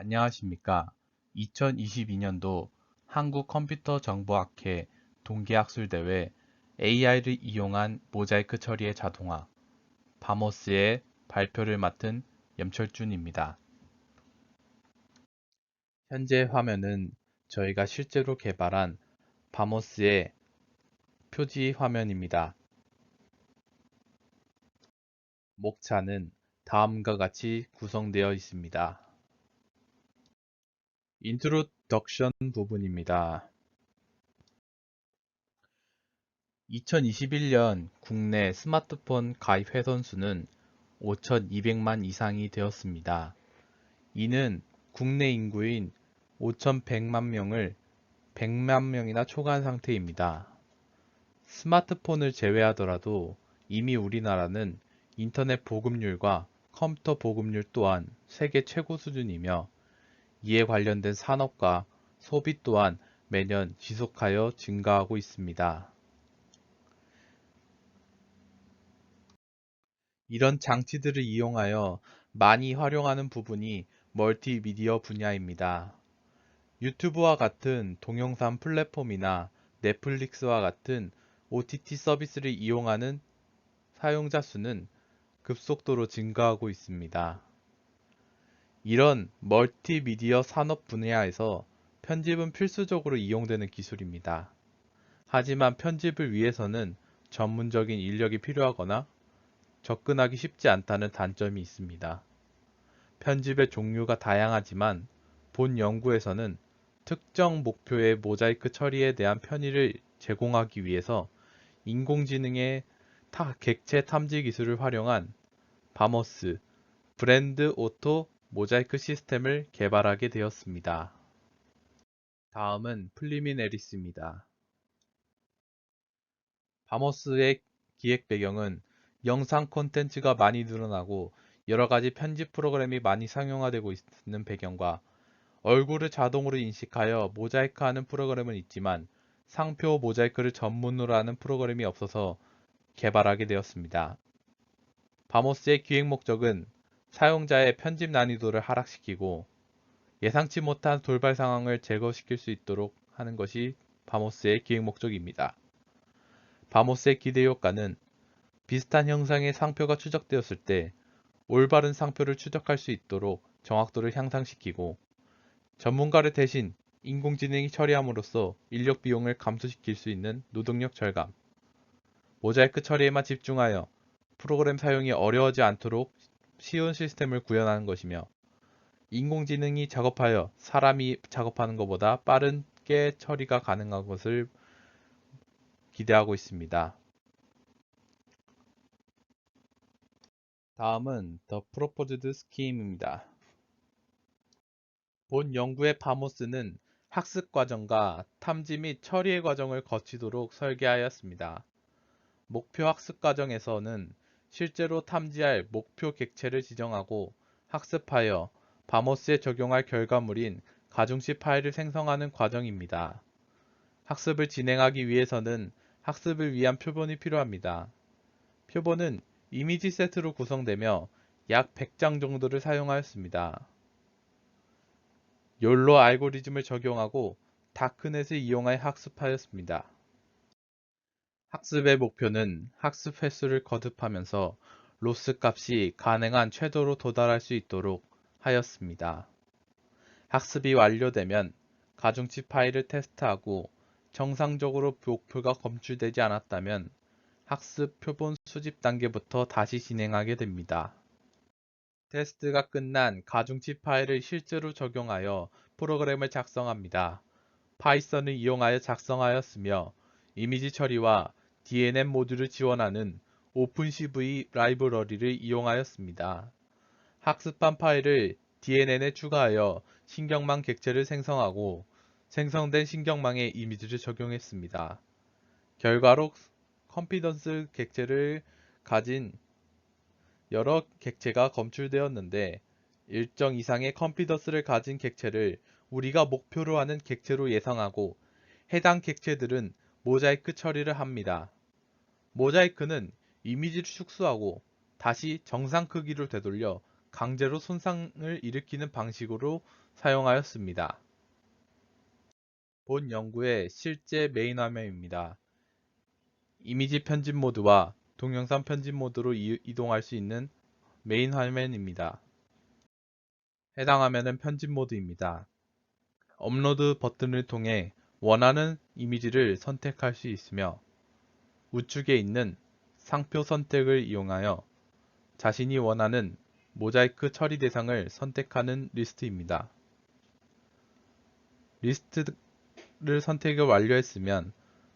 안녕하십니까. 2022년도 한국컴퓨터정보학회 동계학술대회 AI를 이용한 모자이크 처리의 자동화 바모스의 발표를 맡은 염철준입니다. 현재 화면은 저희가 실제로 개발한 바모스의 표지 화면입니다. 목차는 다음과 같이 구성되어 있습니다. 인트로덕션 부분입니다. 2021년 국내 스마트폰 가입 회선 수는 5,200만 이상이 되었습니다. 이는 국내 인구인 5,100만 명을 100만 명이나 초과한 상태입니다. 스마트폰을 제외하더라도 이미 우리나라는 인터넷 보급률과 컴퓨터 보급률 또한 세계 최고 수준이며 이에 관련된 산업과 소비 또한 매년 지속하여 증가하고 있습니다. 이런 장치들을 이용하여 많이 활용하는 부분이 멀티미디어 분야입니다. 유튜브와 같은 동영상 플랫폼이나 넷플릭스와 같은 OTT 서비스를 이용하는 사용자 수는 급속도로 증가하고 있습니다. 이런 멀티미디어 산업 분야에서 편집은 필수적으로 이용되는 기술입니다. 하지만 편집을 위해서는 전문적인 인력이 필요하거나 접근하기 쉽지 않다는 단점이 있습니다. 편집의 종류가 다양하지만 본 연구에서는 특정 목표의 모자이크 처리에 대한 편의를 제공하기 위해서 인공지능의 객체 탐지 기술을 활용한 바머스 브랜드 오토 모자이크 시스템을 개발하게 되었습니다. 다음은 플리미네리스입니다. 바머스의 기획 배경은 영상 콘텐츠가 많이 늘어나고 여러가지 편집 프로그램이 많이 상용화되고 있는 배경과 얼굴을 자동으로 인식하여 모자이크하는 프로그램은 있지만 상표 모자이크를 전문으로 하는 프로그램이 없어서 개발하게 되었습니다. 바모스의 기획 목적은 사용자의 편집 난이도를 하락시키고 예상치 못한 돌발 상황을 제거시킬 수 있도록 하는 것이 바모스의 기획 목적입니다. 바모스의 기대 효과는 비슷한 형상의 상표가 추적되었을 때 올바른 상표를 추적할 수 있도록 정확도를 향상시키고 전문가를 대신 인공지능이 처리함으로써 인력 비용을 감소시킬 수 있는 노동력 절감, 모자이크 처리에만 집중하여 프로그램 사용이 어려워지 않도록 쉬운 시스템을 구현하는 것이며 인공지능이 작업하여 사람이 작업하는 것보다 빠르게 처리가 가능한 것을 기대하고 있습니다. 다음은 The Proposed Scheme입니다. 본 연구의 바모스는 학습 과정과 탐지 및 처리의 과정을 거치도록 설계하였습니다. 목표 학습 과정에서는 실제로 탐지할 목표 객체를 지정하고 학습하여 바모스에 적용할 결과물인 가중치 파일을 생성하는 과정입니다. 학습을 진행하기 위해서는 학습을 위한 표본이 필요합니다. 표본은 이미지 세트로 구성되며 약 100장 정도를 사용하였습니다. 욜로 알고리즘을 적용하고 다크넷을 이용하여 학습하였습니다. 학습의 목표는 학습 횟수를 거듭하면서 로스 값이 가능한 최도로 도달할 수 있도록 하였습니다. 학습이 완료되면 가중치 파일을 테스트하고 정상적으로 목표가 검출되지 않았다면 학습 표본 수집 단계부터 다시 진행하게 됩니다. 테스트가 끝난 가중치 파일을 실제로 적용하여 프로그램을 작성합니다. 파이썬을 이용하여 작성하였으며 이미지 처리와 DNN 모듈을 지원하는 오픈CV 라이브러리를 이용하였습니다. 학습한 파일을 DNN에 추가하여 신경망 객체를 생성하고 생성된 신경망에 이미지를 적용했습니다. 결과로 컴피던스 객체를 가진 여러 객체가 검출되었는데 일정 이상의 컴피던스를 가진 객체를 우리가 목표로 하는 객체로 예상하고 해당 객체들은 모자이크 처리를 합니다. 모자이크는 이미지를 축소하고 다시 정상 크기로 되돌려 강제로 손상을 일으키는 방식으로 사용하였습니다. 본 연구의 실제 메인 화면입니다. 이미지 편집 모드와 동영상 편집 모드로 이동할 수 있는 메인 화면입니다. 해당 화면은 편집 모드입니다. 업로드 버튼을 통해 원하는 이미지를 선택할 수 있으며 우측에 있는 상표 선택을 이용하여 자신이 원하는 모자이크 처리 대상을 선택하는 리스트입니다. 리스트를 선택을 완료했으면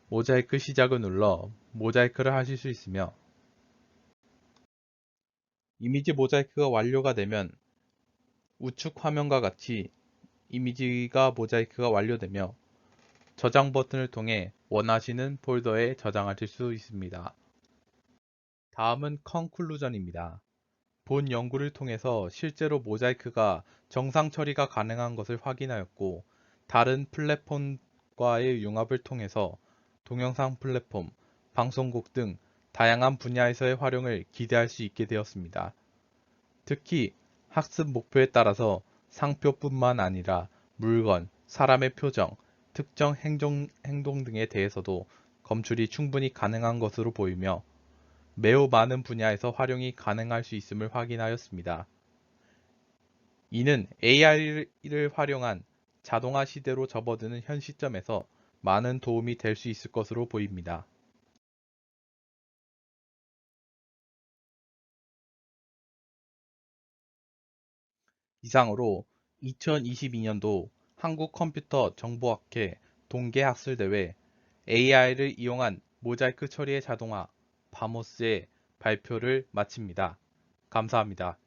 모자이크 시작을 눌러 모자이크를 하실 수 있으며 이미지 모자이크가 완료가 되면 우측 화면과 같이 이미지가 모자이크가 완료되며 저장 버튼을 통해 원하시는 폴더에 저장하실 수 있습니다. 다음은 컨클루전입니다. 본 연구를 통해서 실제로 모자이크가 정상 처리가 가능한 것을 확인하였고 다른 플랫폼과의 융합을 통해서 동영상 플랫폼, 방송국 등 다양한 분야에서의 활용을 기대할 수 있게 되었습니다. 특히 학습 목표에 따라서 상표뿐만 아니라 물건, 사람의 표정, 특정 행동, 행동 등에 대해서도 검출이 충분히 가능한 것으로 보이며 매우 많은 분야에서 활용이 가능할 수 있음을 확인하였습니다. 이는 AI를 활용한 자동화 시대로 접어드는 현 시점에서 많은 도움이 될 수 있을 것으로 보입니다. 이상으로 2022년도 한국컴퓨터 정보학회 동계학술대회 AI를 이용한 모자이크 처리의 자동화 바모스의 발표를 마칩니다. 감사합니다.